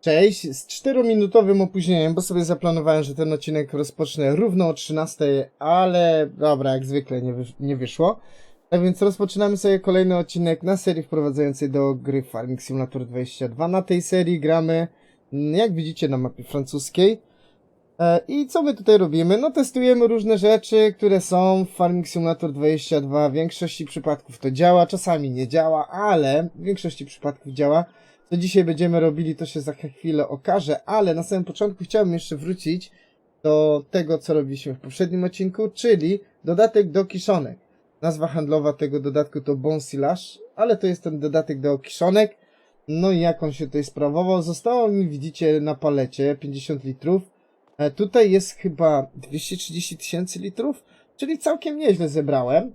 Cześć, z 4-minutowym opóźnieniem, bo sobie zaplanowałem, że ten odcinek rozpocznę równo o 13, ale dobra, jak zwykle nie, wysz- nie wyszło. Tak więc rozpoczynamy sobie kolejny odcinek na serii wprowadzającej do gry Farming Simulator 22. Na tej serii gramy, mm, jak widzicie, na mapie francuskiej. E, I co my tutaj robimy? No testujemy różne rzeczy, które są w Farming Simulator 22. W większości przypadków to działa, czasami nie działa, ale w większości przypadków działa. Co dzisiaj będziemy robili, to się za chwilę okaże, ale na samym początku chciałbym jeszcze wrócić do tego, co robiliśmy w poprzednim odcinku, czyli dodatek do kiszonek. Nazwa handlowa tego dodatku to Bonsilage, ale to jest ten dodatek do kiszonek. No i jak on się tutaj sprawował? Zostało mi, widzicie, na palecie 50 litrów. E, tutaj jest chyba 230 tysięcy litrów, czyli całkiem nieźle zebrałem.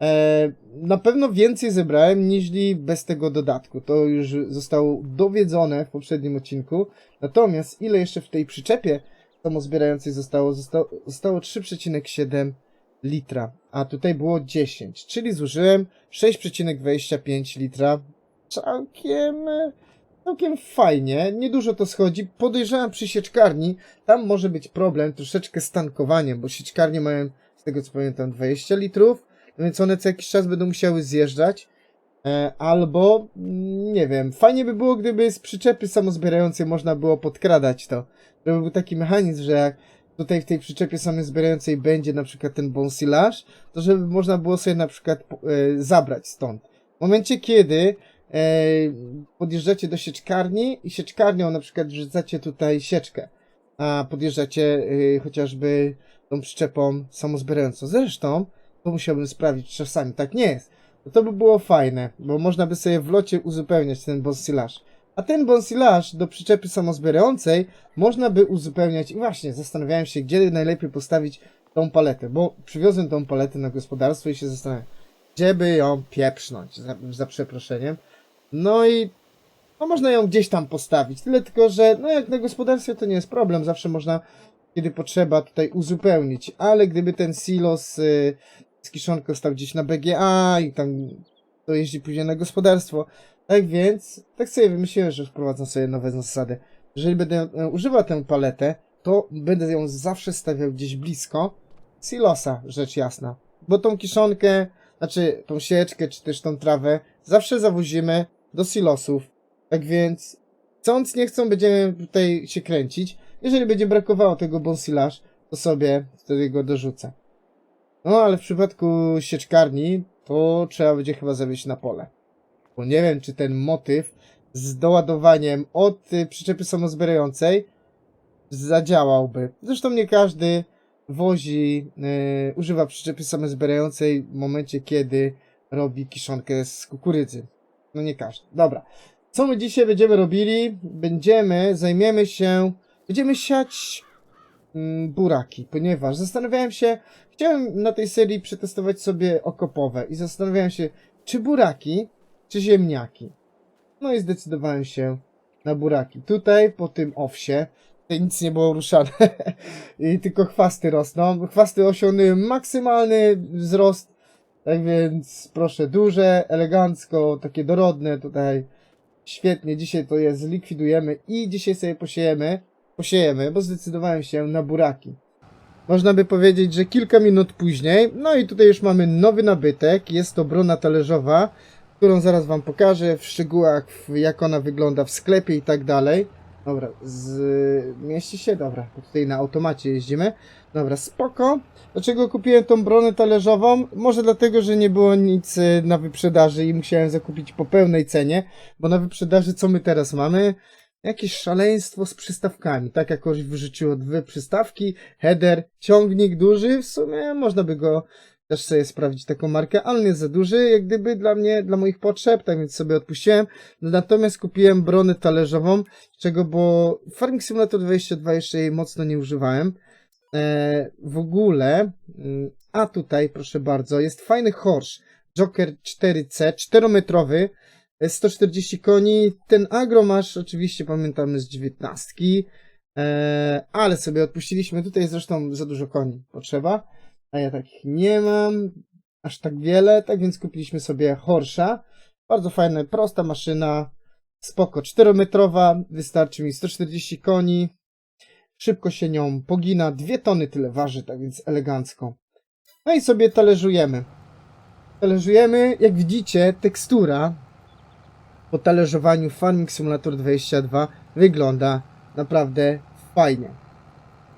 E, na pewno więcej zebrałem niż bez tego dodatku. To już zostało dowiedzone w poprzednim odcinku. Natomiast ile jeszcze w tej przyczepie samozbierającej zostało? Zostało, zostało 3,7 litra, a tutaj było 10, czyli zużyłem 6,25 litra. Całkiem, e, całkiem fajnie. Niedużo to schodzi. Podejrzewam przy sieczkarni, tam może być problem troszeczkę z tankowaniem, bo sieczkarnie mają, z tego co pamiętam, 20 litrów więc one co jakiś czas będą musiały zjeżdżać. E, albo, mm, nie wiem, fajnie by było, gdyby z przyczepy samozbierającej można było podkradać to. Żeby był taki mechanizm, że jak tutaj w tej przyczepie samozbierającej będzie na przykład ten bonsilage, to żeby można było sobie na przykład e, zabrać stąd. W momencie, kiedy e, podjeżdżacie do sieczkarni i sieczkarnią na przykład wrzucacie tutaj sieczkę, a podjeżdżacie chociażby tą przyczepą samozbierającą. Zresztą, to musiałbym sprawdzić, czasami tak nie jest. No to by było fajne, bo można by sobie w locie uzupełniać ten bonsilage. A ten bonsilage do przyczepy samozbierającej można by uzupełniać i właśnie zastanawiałem się, gdzie najlepiej postawić tą paletę, bo przywiozłem tą paletę na gospodarstwo i się zastanawiam, gdzie by ją pieprznąć, za, za przeproszeniem. No i no można ją gdzieś tam postawić, tyle tylko, że no jak na gospodarstwie to nie jest problem, zawsze można, kiedy potrzeba tutaj uzupełnić, ale gdyby ten silos y, z kiszonką stał gdzieś na BGA i tam to jeździ później na gospodarstwo. Tak więc, tak sobie wymyśliłem, że wprowadzę sobie nowe zasady. Jeżeli będę e, używał tę paletę, to będę ją zawsze stawiał gdzieś blisko silosa, rzecz jasna. Bo tą kiszonkę, znaczy tą sieczkę, czy też tą trawę, zawsze zawozimy do silosów. Tak więc, chcąc, nie chcą, będziemy tutaj się kręcić. Jeżeli będzie brakowało tego bonsilage, to sobie wtedy go dorzucę. No, ale w przypadku sieczkarni to trzeba będzie chyba zawieźć na pole. Bo nie wiem, czy ten motyw z doładowaniem od y, przyczepy samozbierającej zadziałałby. Zresztą nie każdy wozi, y, używa przyczepy samozbierającej w momencie, kiedy robi kiszonkę z kukurydzy. No nie każdy. Dobra. Co my dzisiaj będziemy robili? Będziemy, zajmiemy się, będziemy siać mm, buraki, ponieważ zastanawiałem się, chciałem na tej serii przetestować sobie okopowe i zastanawiałem się, czy buraki, czy ziemniaki. No i zdecydowałem się na buraki. Tutaj, po tym owsie, nic nie było ruszane i tylko chwasty rosną. Chwasty osiągnęły maksymalny wzrost, tak więc proszę, duże, elegancko, takie dorodne tutaj. Świetnie, dzisiaj to je zlikwidujemy i dzisiaj sobie posiejemy, posiejemy, bo zdecydowałem się na buraki. Można by powiedzieć, że kilka minut później, no i tutaj już mamy nowy nabytek, jest to brona talerzowa, którą zaraz wam pokażę w szczegółach, jak ona wygląda w sklepie i tak dalej. Dobra, z... mieści się? Dobra, tutaj na automacie jeździmy. Dobra, spoko. Dlaczego kupiłem tą bronę talerzową? Może dlatego, że nie było nic y, na wyprzedaży i musiałem zakupić po pełnej cenie, bo na wyprzedaży co my teraz mamy? Jakieś szaleństwo z przystawkami. Tak jakoś wyrzuciło dwie przystawki, header, ciągnik duży. W sumie można by go też sobie sprawdzić taką markę, ale nie za duży, jak gdyby dla mnie, dla moich potrzeb, tak więc sobie odpuściłem. Natomiast kupiłem bronę talerzową, czego, bo Farming Simulator 22 jeszcze jej mocno nie używałem. E, w ogóle, mm, a tutaj, proszę bardzo, jest fajny Horsch Joker 4C, 4-metrowy, e, 140 koni. Ten agro masz, oczywiście pamiętamy z 19, e, ale sobie odpuściliśmy. Tutaj zresztą za dużo koni potrzeba, a ja takich nie mam aż tak wiele, tak więc kupiliśmy sobie Horsza. Bardzo fajna, prosta maszyna. spoko, 4-metrowa, wystarczy mi 140 koni, szybko się nią pogina, 2 tony tyle waży, tak więc elegancko. No i sobie talerzujemy. Talerzujemy, jak widzicie, tekstura po talerzowaniu Farming Simulator 22 wygląda naprawdę fajnie.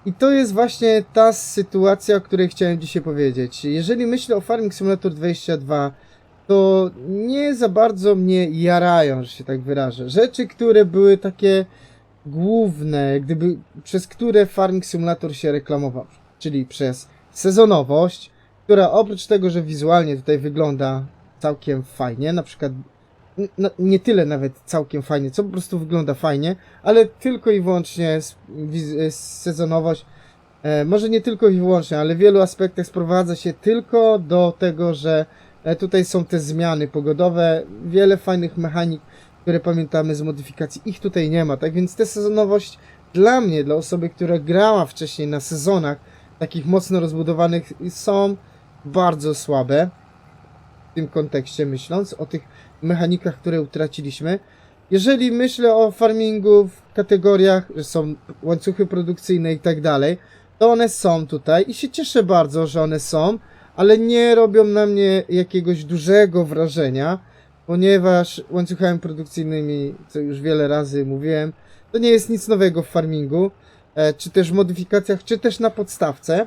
I to jest właśnie ta sytuacja, o której chciałem dzisiaj powiedzieć. Jeżeli myślę o Farming Simulator 22, to nie za bardzo mnie jarają, że się tak wyrażę. Rzeczy, które były takie główne, gdyby, przez które Farming Simulator się reklamował, czyli przez sezonowość, która oprócz tego, że wizualnie tutaj wygląda całkiem fajnie, na przykład n- n- nie tyle nawet całkiem fajnie, co po prostu wygląda fajnie, ale tylko i wyłącznie sezonowość, e, może nie tylko i wyłącznie, ale w wielu aspektach sprowadza się tylko do tego, że e, tutaj są te zmiany pogodowe, wiele fajnych mechanik, które pamiętamy z modyfikacji, ich tutaj nie ma, tak więc ta sezonowość dla mnie, dla osoby, która grała wcześniej na sezonach takich mocno rozbudowanych są bardzo słabe w tym kontekście myśląc o tych mechanikach, które utraciliśmy. Jeżeli myślę o farmingu w kategoriach, że są łańcuchy produkcyjne i tak dalej, to one są tutaj i się cieszę bardzo, że one są, ale nie robią na mnie jakiegoś dużego wrażenia, ponieważ łańcuchami produkcyjnymi, co już wiele razy mówiłem, to nie jest nic nowego w farmingu, e, czy też w modyfikacjach, czy też na podstawce.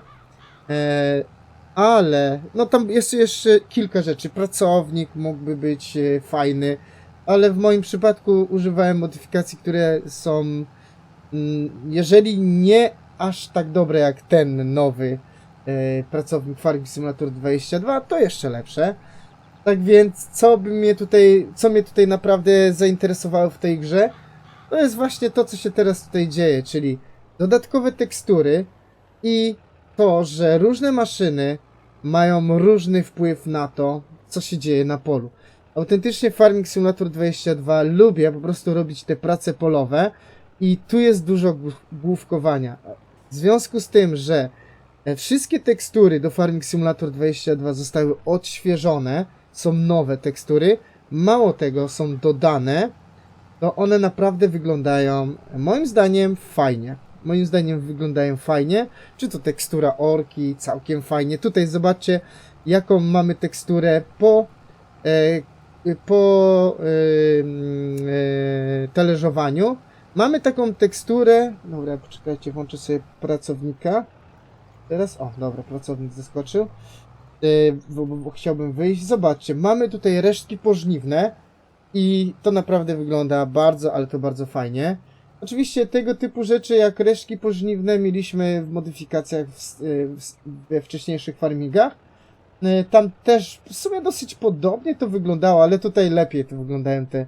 Ale no tam jest jeszcze kilka rzeczy. Pracownik mógłby być e, fajny, ale w moim przypadku używałem modyfikacji, które są, mm, jeżeli nie aż tak dobre jak ten nowy e, pracownik Farming Simulator 22, to jeszcze lepsze. Tak więc, co by mnie tutaj, co mnie tutaj naprawdę zainteresowało w tej grze, to jest właśnie to, co się teraz tutaj dzieje, czyli dodatkowe tekstury i to, że różne maszyny mają różny wpływ na to, co się dzieje na polu. Autentycznie Farming Simulator 22 lubię po prostu robić te prace polowe i tu jest dużo głów- główkowania. W związku z tym, że e, wszystkie tekstury do Farming Simulator 22 zostały odświeżone, są nowe tekstury, mało tego, są dodane, to one naprawdę wyglądają, moim zdaniem, fajnie. Moim zdaniem wyglądają fajnie. Czy to tekstura orki, całkiem fajnie. Tutaj zobaczcie, jaką mamy teksturę po, e, po e, e, talerzowaniu. Mamy taką teksturę. Dobra, poczekajcie, włączę sobie pracownika. Teraz, o, dobra, pracownik zaskoczył. E, bo, bo, bo chciałbym wyjść. Zobaczcie, mamy tutaj resztki pożniwne i to naprawdę wygląda bardzo, ale to bardzo fajnie. Oczywiście tego typu rzeczy jak resztki pożniwne mieliśmy w modyfikacjach w, w, we wcześniejszych farmingach. E, Tam też w sumie dosyć podobnie to wyglądało, ale tutaj lepiej to wyglądają te,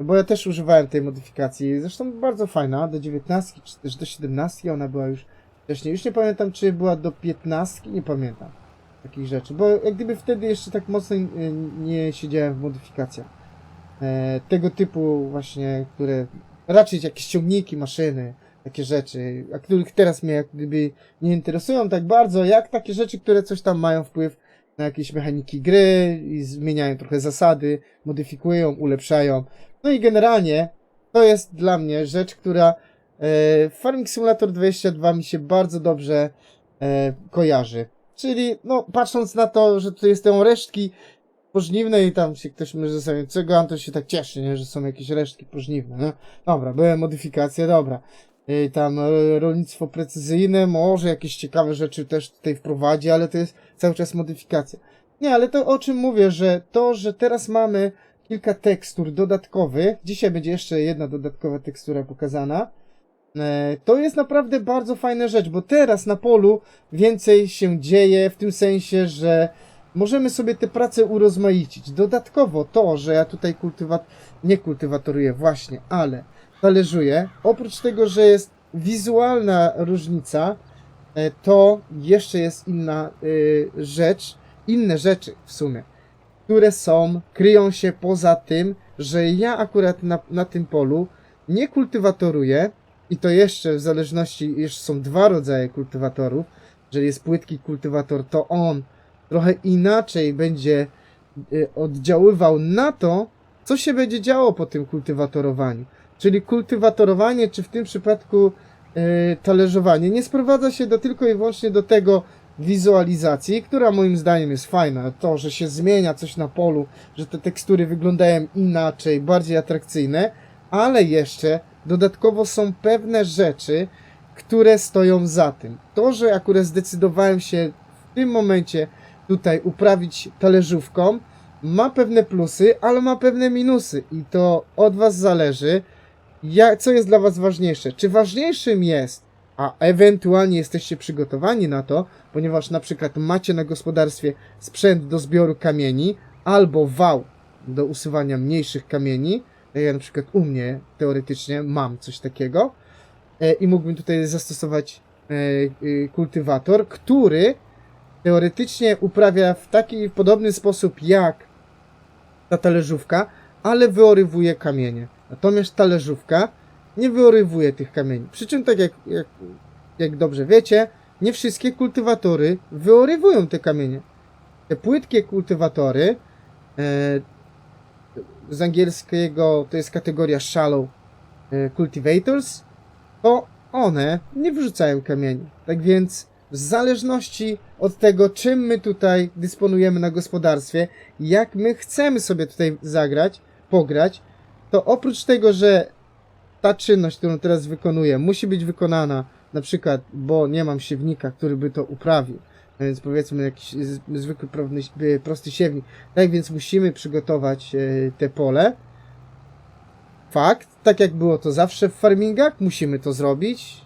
bo ja też używałem tej modyfikacji. Zresztą bardzo fajna, do 19 czy też do 17 ona była już wcześniej. Już nie pamiętam czy była do 15, nie pamiętam takich rzeczy, bo jak gdyby wtedy jeszcze tak mocno e, nie siedziałem w modyfikacjach. E, tego typu właśnie, które raczej jakieś ciągniki, maszyny, takie rzeczy, a których teraz mnie jak gdyby nie interesują tak bardzo, jak takie rzeczy, które coś tam mają wpływ na jakieś mechaniki gry i zmieniają trochę zasady, modyfikują, ulepszają. No i generalnie to jest dla mnie rzecz, która e, Farming Simulator 22 mi się bardzo dobrze e, kojarzy. Czyli, no, patrząc na to, że tutaj są resztki pożniwne i tam się ktoś może zastanowić, czego Anton się tak cieszy, nie? że są jakieś resztki pożniwne. No, dobra, były modyfikacje, dobra. I tam e, rolnictwo precyzyjne, może jakieś ciekawe rzeczy też tutaj wprowadzi, ale to jest cały czas modyfikacja. Nie, ale to o czym mówię, że to, że teraz mamy kilka tekstur dodatkowych, dzisiaj będzie jeszcze jedna dodatkowa tekstura pokazana, e, to jest naprawdę bardzo fajna rzecz, bo teraz na polu więcej się dzieje w tym sensie, że możemy sobie te prace urozmaicić. Dodatkowo to, że ja tutaj kultywat nie kultywatoruję właśnie, ale talerzuję, oprócz tego, że jest wizualna różnica, e, to jeszcze jest inna y, rzecz, inne rzeczy w sumie, które są, kryją się poza tym, że ja akurat na, na tym polu nie kultywatoruję i to jeszcze w zależności, jeszcze są dwa rodzaje kultywatorów, jeżeli jest płytki kultywator, to on trochę inaczej będzie y, oddziaływał na to, co się będzie działo po tym kultywatorowaniu. Czyli kultywatorowanie, czy w tym przypadku yy, talerzowanie, nie sprowadza się do tylko i wyłącznie do tego wizualizacji, która moim zdaniem jest fajna. To, że się zmienia coś na polu, że te tekstury wyglądają inaczej, bardziej atrakcyjne, ale jeszcze dodatkowo są pewne rzeczy, które stoją za tym. To, że akurat zdecydowałem się w tym momencie tutaj uprawić talerzówką, ma pewne plusy, ale ma pewne minusy i to od Was zależy, ja, co jest dla Was ważniejsze. Czy ważniejszym jest, a ewentualnie jesteście przygotowani na to, ponieważ na przykład macie na gospodarstwie sprzęt do zbioru kamieni albo wał do usuwania mniejszych kamieni, ja na przykład u mnie teoretycznie mam coś takiego. E, i mógłbym tutaj zastosować e, e, kultywator, który teoretycznie uprawia w taki podobny sposób jak ta talerzówka, ale wyorywuje kamienie. Natomiast talerzówka nie wyorywuje tych kamieni. Przy czym tak jak, jak, jak dobrze wiecie, nie wszystkie kultywatory wyorywują te kamienie. Te płytkie kultywatory e, z angielskiego to jest kategoria shallow e, cultivators, to one nie wyrzucają kamieni. Tak więc w zależności od tego, czym my tutaj dysponujemy na gospodarstwie, jak my chcemy sobie tutaj zagrać, pograć, to oprócz tego, że ta czynność, którą teraz wykonuję, musi być wykonana na przykład, bo nie mam siewnika, który by to uprawił, a więc powiedzmy jakiś zwykły y, prosty siewnik, tak więc musimy przygotować e, te pole. Fakt, tak jak było to zawsze w farmingach, musimy to zrobić,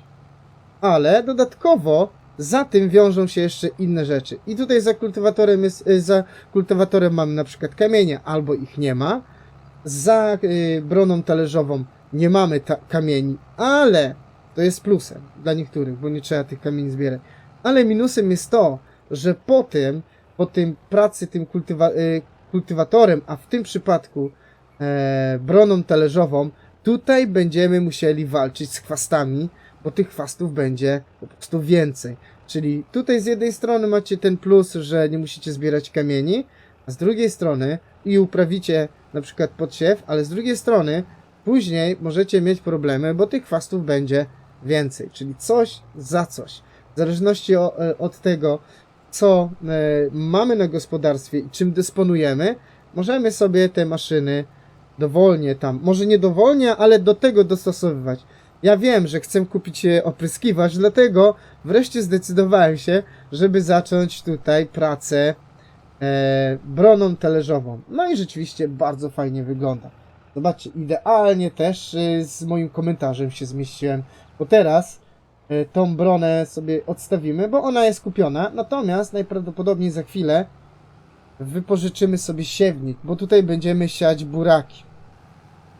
ale dodatkowo za tym wiążą się jeszcze inne rzeczy. I tutaj za kultywatorem jest, y, za kultywatorem mamy na przykład kamienie, albo ich nie ma. Za y, broną talerzową nie mamy kamieni, ale to jest plusem dla niektórych, bo nie trzeba tych kamieni zbierać. Ale minusem jest to, że po tym, po tym pracy tym kultywa- y, kultywatorem, a w tym przypadku e, broną talerzową, tutaj będziemy musieli walczyć z chwastami, bo tych chwastów będzie po prostu więcej. Czyli tutaj z jednej strony macie ten plus, że nie musicie zbierać kamieni, a z drugiej strony i uprawicie na przykład podsiew, ale z drugiej strony później możecie mieć problemy, bo tych chwastów będzie więcej, czyli coś za coś. W zależności e, od tego, co e, mamy na gospodarstwie i czym dysponujemy, możemy sobie te maszyny dowolnie tam, może nie dowolnie, ale do tego dostosowywać. Ja wiem, że chcę kupić opryskiwacz, dlatego wreszcie zdecydowałem się, żeby zacząć tutaj pracę e, broną talerzową. No i rzeczywiście bardzo fajnie wygląda. Zobaczcie, idealnie też e, z moim komentarzem się zmieściłem, bo teraz e, tą bronę sobie odstawimy, bo ona jest kupiona, natomiast najprawdopodobniej za chwilę wypożyczymy sobie siewnik, bo tutaj będziemy siać buraki.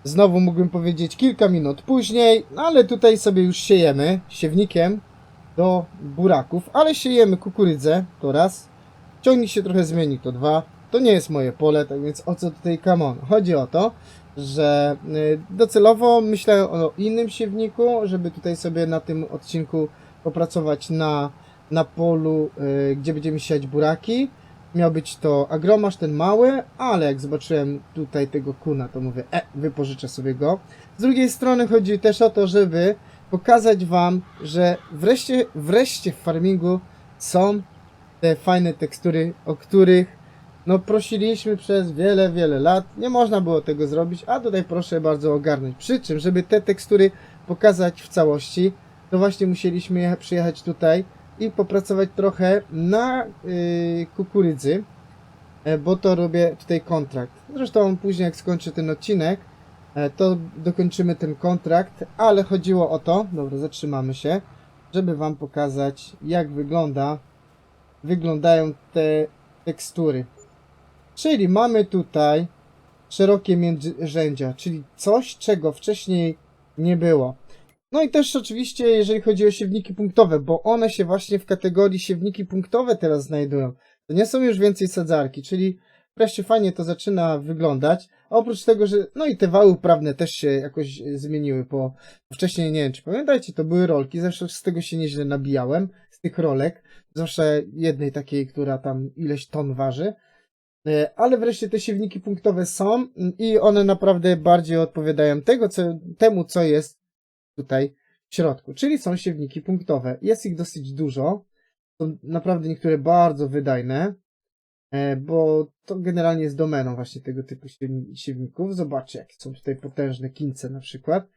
Znowu mógłbym powiedzieć kilka minut później, no ale tutaj sobie już siejemy siewnikiem do buraków, ale siejemy kukurydzę, to raz. Ciągnik się trochę zmieni, to dwa. To nie jest moje pole, tak więc o co tutaj kamon? Chodzi o to, że y, docelowo myślę o innym siewniku, żeby tutaj sobie na tym odcinku popracować na, na polu, y, gdzie będziemy siać buraki. Miał być to agromasz, ten mały, ale jak zobaczyłem tutaj tego kuna, to mówię, e, wypożyczę sobie go. Z drugiej strony chodzi też o to, żeby pokazać Wam, że wreszcie, wreszcie w farmingu są te fajne tekstury, o których no prosiliśmy przez wiele, wiele lat. Nie można było tego zrobić, a tutaj proszę bardzo ogarnąć. Przy czym, żeby te tekstury pokazać w całości, to właśnie musieliśmy jecha- przyjechać tutaj i popracować trochę na yy, kukurydzy, e, bo to robię tutaj kontrakt. Zresztą później jak skończę ten odcinek, e, to dokończymy ten kontrakt, ale chodziło o to, dobra, zatrzymamy się, żeby Wam pokazać jak wygląda, wyglądają te tekstury. Czyli mamy tutaj szerokie międzyrzędzia, czyli coś, czego wcześniej nie było. No i też oczywiście, jeżeli chodzi o siewniki punktowe, bo one się właśnie w kategorii siewniki punktowe teraz znajdują. To nie są już więcej sadzarki, czyli wreszcie fajnie to zaczyna wyglądać. Oprócz tego, że no i te wały uprawne też się jakoś zmieniły, bo wcześniej nie wiem, czy pamiętajcie, to były rolki, zawsze z tego się nieźle nabijałem, z tych rolek, zwłaszcza jednej takiej, która tam ileś ton waży. E, Ale wreszcie te siewniki punktowe są i one naprawdę bardziej odpowiadają tego, co, temu, co jest tutaj w środku. Czyli są siewniki punktowe. Jest ich dosyć dużo. Są naprawdę niektóre bardzo wydajne, e, bo to generalnie jest domeną właśnie tego typu siewni- siewników. Zobaczcie, jakie są tutaj potężne kince na przykład.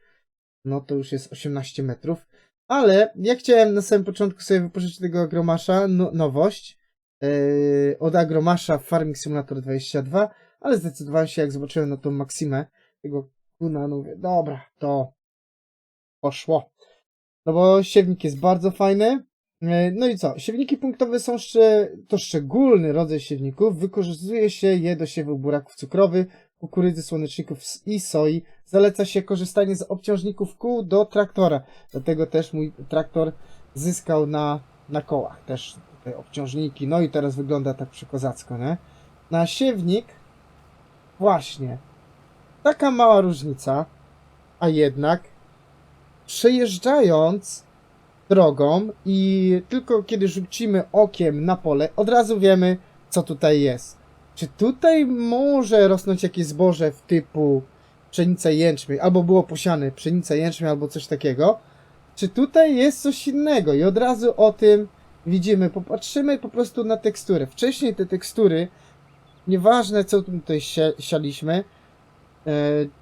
No to już jest 18 metrów. Ale ja chciałem na samym początku sobie wypożyczyć tego agromasza, no, nowość yy, od agromasza Farming Simulator 22, ale zdecydowałem się, jak zobaczyłem na tą Maksimę, tego kuna, no mówię, dobra, to poszło. No bo siewnik jest bardzo fajny. Yy, No i co? Siewniki punktowe są szcze... to szczególny rodzaj siewników. Wykorzystuje się je do siewu buraków cukrowych, kukurydzy, słoneczników i soi. Zaleca się korzystanie z obciążników kół do traktora. Dlatego też mój traktor zyskał na, na kołach też tutaj obciążniki. No i teraz wygląda tak przykozacko, nie? Na siewnik właśnie taka mała różnica, a jednak przejeżdżając drogą i tylko kiedy rzucimy okiem na pole, od razu wiemy, co tutaj jest. Czy tutaj może rosnąć jakieś zboże w typu pszenica jęczmień, albo było posiane pszenica jęczmień, albo coś takiego? Czy tutaj jest coś innego? I od razu o tym widzimy. Popatrzymy po prostu na teksturę. Wcześniej te tekstury, nieważne co tutaj sialiśmy, e,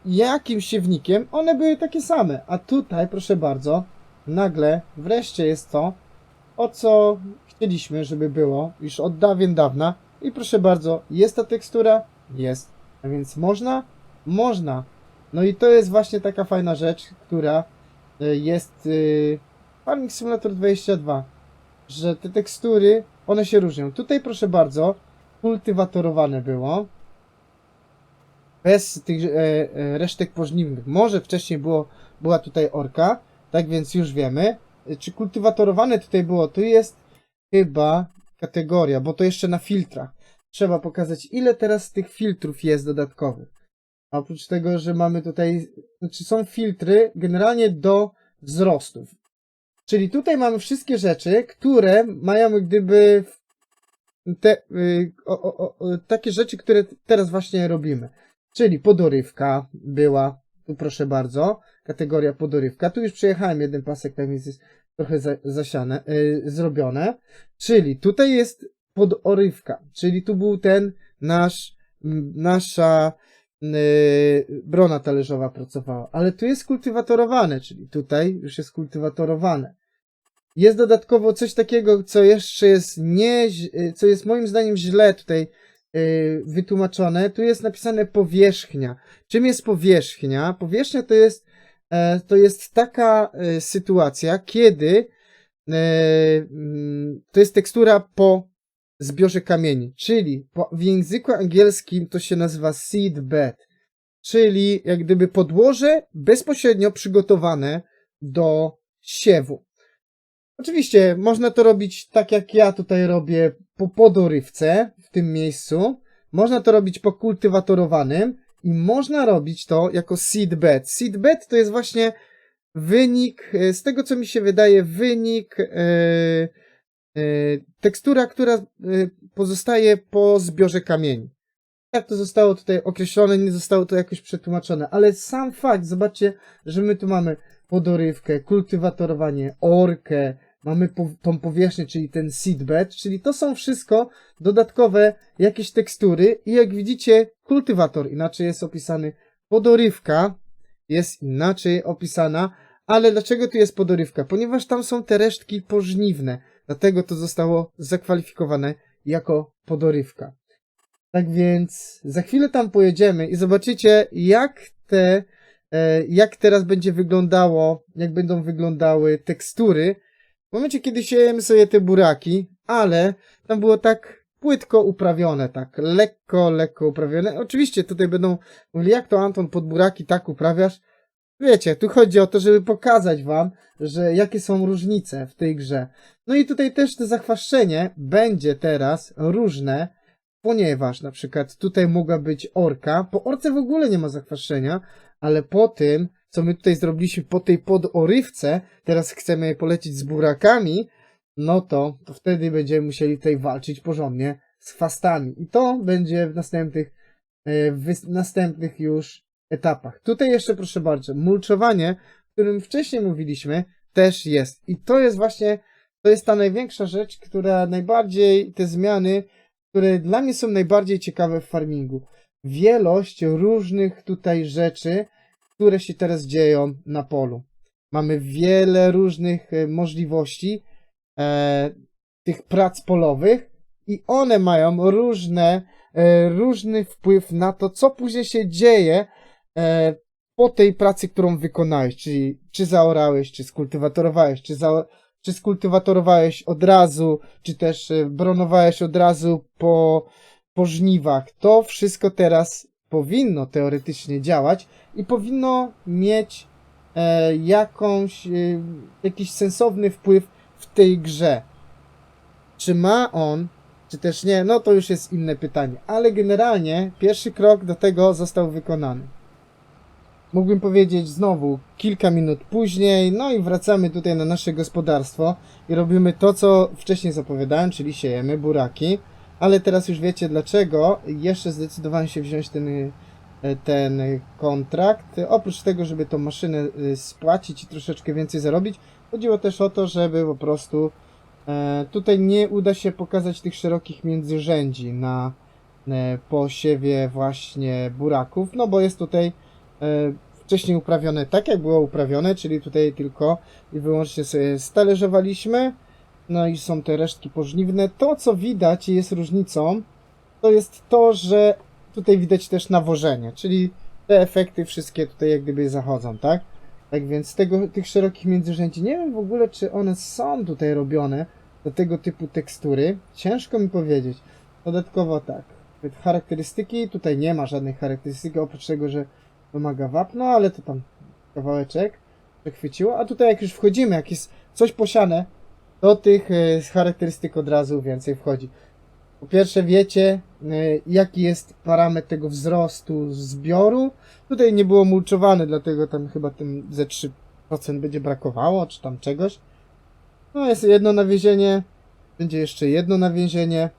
jakim siewnikiem, one były takie same. A tutaj, proszę bardzo, nagle wreszcie jest to, o co chcieliśmy, żeby było już od dawien dawna. I proszę bardzo, jest ta tekstura? Jest. A więc można? Można. No i to jest właśnie taka fajna rzecz, która y, jest y, Farming Simulator 22, że te tekstury, one się różnią. Tutaj proszę bardzo, kultywatorowane było. Bez tych e, e, resztek pożniwnych. Może wcześniej było, była tutaj orka, tak więc już wiemy. Y, Czy kultywatorowane tutaj było? Tu jest chyba kategoria, bo to jeszcze na filtrach. Trzeba pokazać, ile teraz tych filtrów jest dodatkowych. A Oprócz tego, że mamy tutaj, znaczy są filtry generalnie do wzrostów. Czyli tutaj mamy wszystkie rzeczy, które mają gdyby te, y, o, o, o, takie rzeczy, które teraz właśnie robimy. Czyli podorywka była, tu proszę bardzo, kategoria podorywka. Tu już przejechałem jeden pasek, tak więc jest trochę za, zasiane, y, zrobione. Czyli tutaj jest podorywka, czyli tu był ten nasz, nasza y, brona talerzowa pracowała, ale tu jest kultywatorowane, czyli tutaj już jest kultywatorowane. Jest dodatkowo coś takiego, co jeszcze jest nie, y, co jest moim zdaniem źle tutaj wytłumaczone. Tu jest napisane powierzchnia. Czym jest powierzchnia? Powierzchnia to jest, e, to jest taka e, sytuacja, kiedy e, mm, to jest tekstura po zbiorze kamieni, czyli w języku angielskim to się nazywa seed bed, czyli jak gdyby podłoże bezpośrednio przygotowane do siewu. Oczywiście można to robić tak jak ja tutaj robię po podorywce tym miejscu. Można to robić po kultywatorowanym i można robić to jako seedbed. Seedbed to jest właśnie wynik, e, z tego co mi się wydaje, wynik, e, e, tekstura, która pozostaje po zbiorze kamieni. Jak to zostało tutaj określone, nie zostało to jakoś przetłumaczone, ale sam fakt, zobaczcie, że my tu mamy podorywkę, kultywatorowanie, orkę, mamy po, tą powierzchnię, czyli ten seedbed, czyli to są wszystko dodatkowe jakieś tekstury i jak widzicie kultywator inaczej jest opisany, podorywka jest inaczej opisana, ale dlaczego tu jest podorywka? Ponieważ tam są te resztki pożniwne, dlatego to zostało zakwalifikowane jako podorywka. Tak więc za chwilę tam pojedziemy i zobaczycie jak te e, jak teraz będzie wyglądało, jak będą wyglądały tekstury. W momencie, kiedy siejemy sobie te buraki, ale tam było tak płytko uprawione, tak lekko, lekko uprawione. Oczywiście tutaj będą mówili, jak to Anton pod buraki tak uprawiasz? Wiecie, tu chodzi o to, żeby pokazać wam, że jakie są różnice w tej grze. No i tutaj też to zachwaszczenie będzie teraz różne, ponieważ na przykład tutaj mogła być orka. Po orce w ogóle nie ma zakwaszczenia, ale po tym, co my tutaj zrobiliśmy po tej podorywce, teraz chcemy polecić z burakami, no to, to wtedy będziemy musieli tutaj walczyć porządnie z chwastami. I to będzie w następnych, e, w następnych już etapach. Tutaj jeszcze proszę bardzo, mulczowanie, o którym wcześniej mówiliśmy, też jest. I to jest właśnie, to jest ta największa rzecz, która najbardziej, te zmiany, które dla mnie są najbardziej ciekawe w farmingu. Wielość różnych tutaj rzeczy, które się teraz dzieją na polu. Mamy wiele różnych e, możliwości e, tych prac polowych i one mają różne, e, różny wpływ na to, co później się dzieje e, po tej pracy, którą wykonałeś, czyli czy zaorałeś, czy skultywatorowałeś, czy, za, czy skultywatorowałeś od razu, czy też e, bronowałeś od razu po, po żniwach. To wszystko teraz powinno teoretycznie działać i powinno mieć e, jakąś, e, jakiś sensowny wpływ w tej grze. Czy ma on, czy też nie, no to już jest inne pytanie. Ale generalnie pierwszy krok do tego został wykonany. Mógłbym powiedzieć znowu kilka minut później, no i wracamy tutaj na nasze gospodarstwo i robimy to, co wcześniej zapowiadałem, czyli siejemy buraki. Ale teraz już wiecie dlaczego. Jeszcze zdecydowałem się wziąć ten, y, ten kontrakt. Oprócz tego, żeby tą maszynę y, spłacić i troszeczkę więcej zarobić, chodziło też o to, żeby po prostu e, tutaj nie uda się pokazać tych szerokich międzyrzędzi na e, posiewie właśnie buraków, no bo jest tutaj e, wcześniej uprawione tak, jak było uprawione, czyli tutaj tylko i wyłącznie sobie stależowaliśmy, no i są te resztki pożniwne. To, co widać jest różnicą, to jest to, że tutaj widać też nawożenie, czyli te efekty wszystkie tutaj jak gdyby zachodzą, tak? Tak więc tego, tych szerokich międzyrzędzi, nie wiem w ogóle, czy one są tutaj robione do tego typu tekstury. Ciężko mi powiedzieć. Dodatkowo tak, charakterystyki, tutaj nie ma żadnych charakterystyk, oprócz tego, że wymaga wapno, ale to tam kawałeczek przechwyciło. A tutaj jak już wchodzimy, jak jest coś posiane, to tych e, charakterystyk od razu więcej wchodzi. Po pierwsze wiecie, e, jaki jest parametr tego wzrostu zbioru. Tutaj nie było mulczowane, dlatego tam chyba tym ze 3% będzie brakowało, czy tam czegoś. No jest jedno nawiezienie, będzie jeszcze jedno nawiezienie.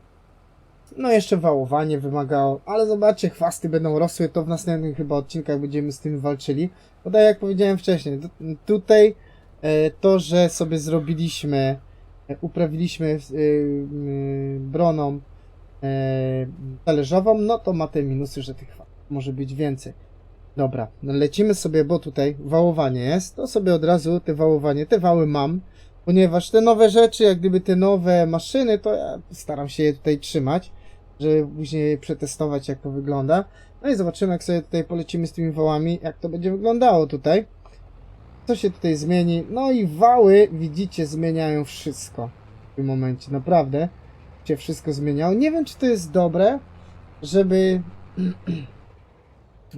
No jeszcze wałowanie wymagało, ale zobaczcie, chwasty będą rosły, to w następnych chyba odcinkach będziemy z tym walczyli. Bo tak jak powiedziałem wcześniej, tu- tutaj e, to, że sobie zrobiliśmy, uprawiliśmy e, m, broną e, talerzową, no to ma te minusy, że tych może być więcej. Dobra, no lecimy sobie, bo tutaj wałowanie jest, to sobie od razu te wałowanie, te wały mam, ponieważ te nowe rzeczy, jak gdyby te nowe maszyny, to ja staram się je tutaj trzymać, żeby później przetestować, jak to wygląda. No i zobaczymy, jak sobie tutaj polecimy z tymi wałami, jak to będzie wyglądało tutaj. Co się tutaj zmieni? No i wały, widzicie, zmieniają wszystko w tym momencie, naprawdę się wszystko zmieniało. Nie wiem, czy to jest dobre, żeby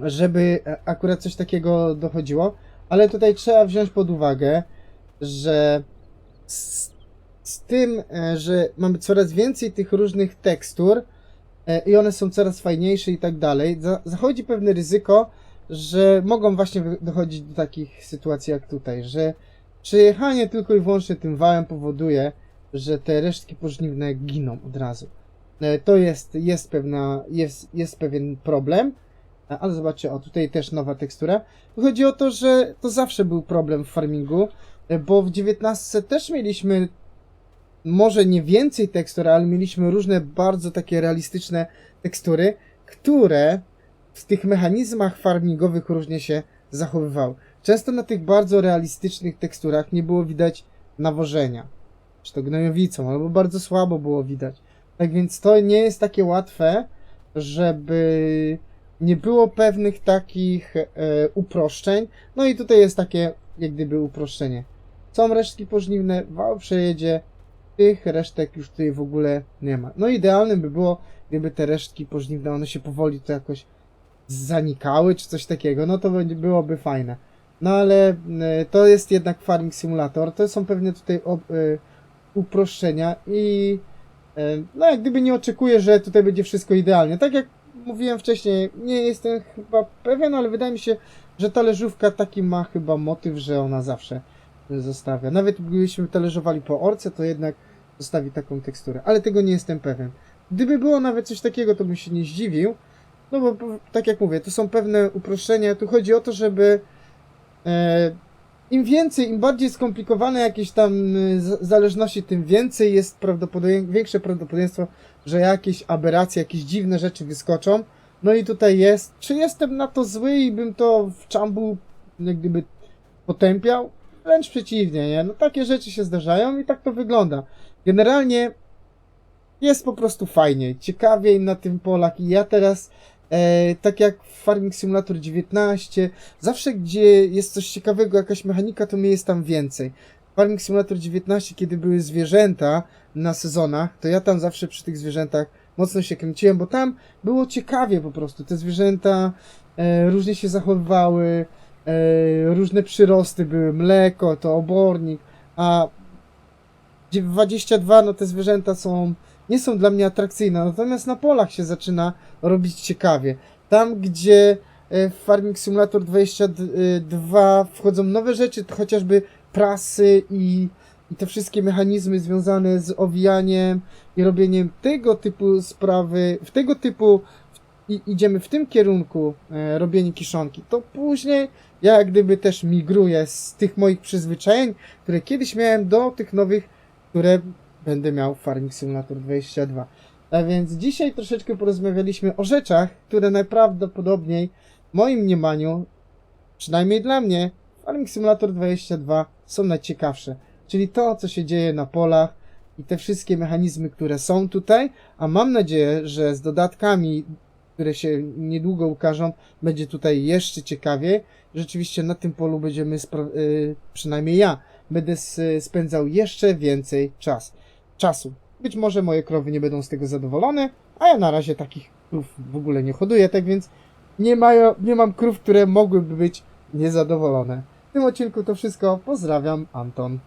żeby akurat coś takiego dochodziło, ale tutaj trzeba wziąć pod uwagę, że z, z tym, e, że mamy coraz więcej tych różnych tekstur e, i one są coraz fajniejsze i tak dalej, za- zachodzi pewne ryzyko, że mogą właśnie dochodzić do takich sytuacji jak tutaj, że przejechanie tylko i wyłącznie tym wałem powoduje, że te resztki pożniwne giną od razu. E, To jest, jest pewna, jest, jest pewien problem, E, ale zobaczcie, o tutaj też nowa tekstura. Chodzi o to, że to zawsze był problem w farmingu, e, bo w 19 też mieliśmy może nie więcej tekstur, ale mieliśmy różne bardzo takie realistyczne tekstury, które w tych mechanizmach farmingowych różnie się zachowywały. Często na tych bardzo realistycznych teksturach nie było widać nawożenia, czy to gnojowicą, albo bardzo słabo było widać. Tak więc to nie jest takie łatwe, żeby nie było pewnych takich e, uproszczeń. No i tutaj jest takie, jak gdyby, uproszczenie. Są resztki pożniwne, wał przejedzie, tych resztek już tutaj w ogóle nie ma. No idealnym by było, gdyby te resztki pożniwne, one się powoli to jakoś zanikały, czy coś takiego, no to byłoby fajne. No ale e, to jest jednak Farming Simulator, to są pewnie tutaj e, uproszczenia i e, no jak gdyby nie oczekuję, że tutaj będzie wszystko idealnie. Tak jak mówiłem wcześniej, nie jestem chyba pewien, ale wydaje mi się, że talerzówka taki ma chyba motyw, że ona zawsze zostawia. Nawet gdybyśmy talerzowali po orce, to jednak zostawi taką teksturę, ale tego nie jestem pewien. gdyby było nawet coś takiego, to bym się nie zdziwił. No bo tak jak mówię, to są pewne uproszczenia. Tu chodzi o to, żeby e, im więcej, im bardziej skomplikowane jakieś tam z- zależności, tym więcej jest prawdopodobieństwo, większe prawdopodobieństwo, że jakieś aberracje, jakieś dziwne rzeczy wyskoczą. No i tutaj jest. Czy jestem na to zły i bym to w czambu jak gdyby potępiał? Wręcz przeciwnie, nie? No takie rzeczy się zdarzają i tak to wygląda. Generalnie jest po prostu fajnie, ciekawiej na tym polach i ja teraz, e, tak jak w Farming Simulator 19, zawsze gdzie jest coś ciekawego, jakaś mechanika, to mnie jest tam więcej. Farming Simulator 19, kiedy były zwierzęta na sezonach, to ja tam zawsze przy tych zwierzętach mocno się kręciłem, bo tam było ciekawie po prostu. Te zwierzęta e, różnie się zachowywały, e, różne przyrosty były, mleko, to obornik, a 22, no te zwierzęta są, nie są dla mnie atrakcyjne, natomiast na polach się zaczyna robić ciekawie. Tam, gdzie e, w Farming Simulator 22 wchodzą nowe rzeczy, chociażby prasy i, i te wszystkie mechanizmy związane z owijaniem i robieniem tego typu sprawy, w tego typu i idziemy w tym kierunku e, robienie kiszonki, to później ja jak gdyby też migruję z tych moich przyzwyczajeń, które kiedyś miałem do tych nowych, które będę miał Farming Simulator 22. A więc dzisiaj troszeczkę porozmawialiśmy o rzeczach, które najprawdopodobniej w moim mniemaniu, przynajmniej dla mnie, Farming Simulator 22 są najciekawsze. Czyli to, co się dzieje na polach i te wszystkie mechanizmy, które są tutaj, a mam nadzieję, że z dodatkami, które się niedługo ukażą, będzie tutaj jeszcze ciekawiej. Rzeczywiście na tym polu będziemy, y, przynajmniej ja, będę spędzał jeszcze więcej czas, czasu. Być może moje krowy nie będą z tego zadowolone, a ja na razie takich krów w ogóle nie hoduję, tak więc nie, mają, nie mam krów, które mogłyby być niezadowolone. W tym odcinku to wszystko. Pozdrawiam, Anton.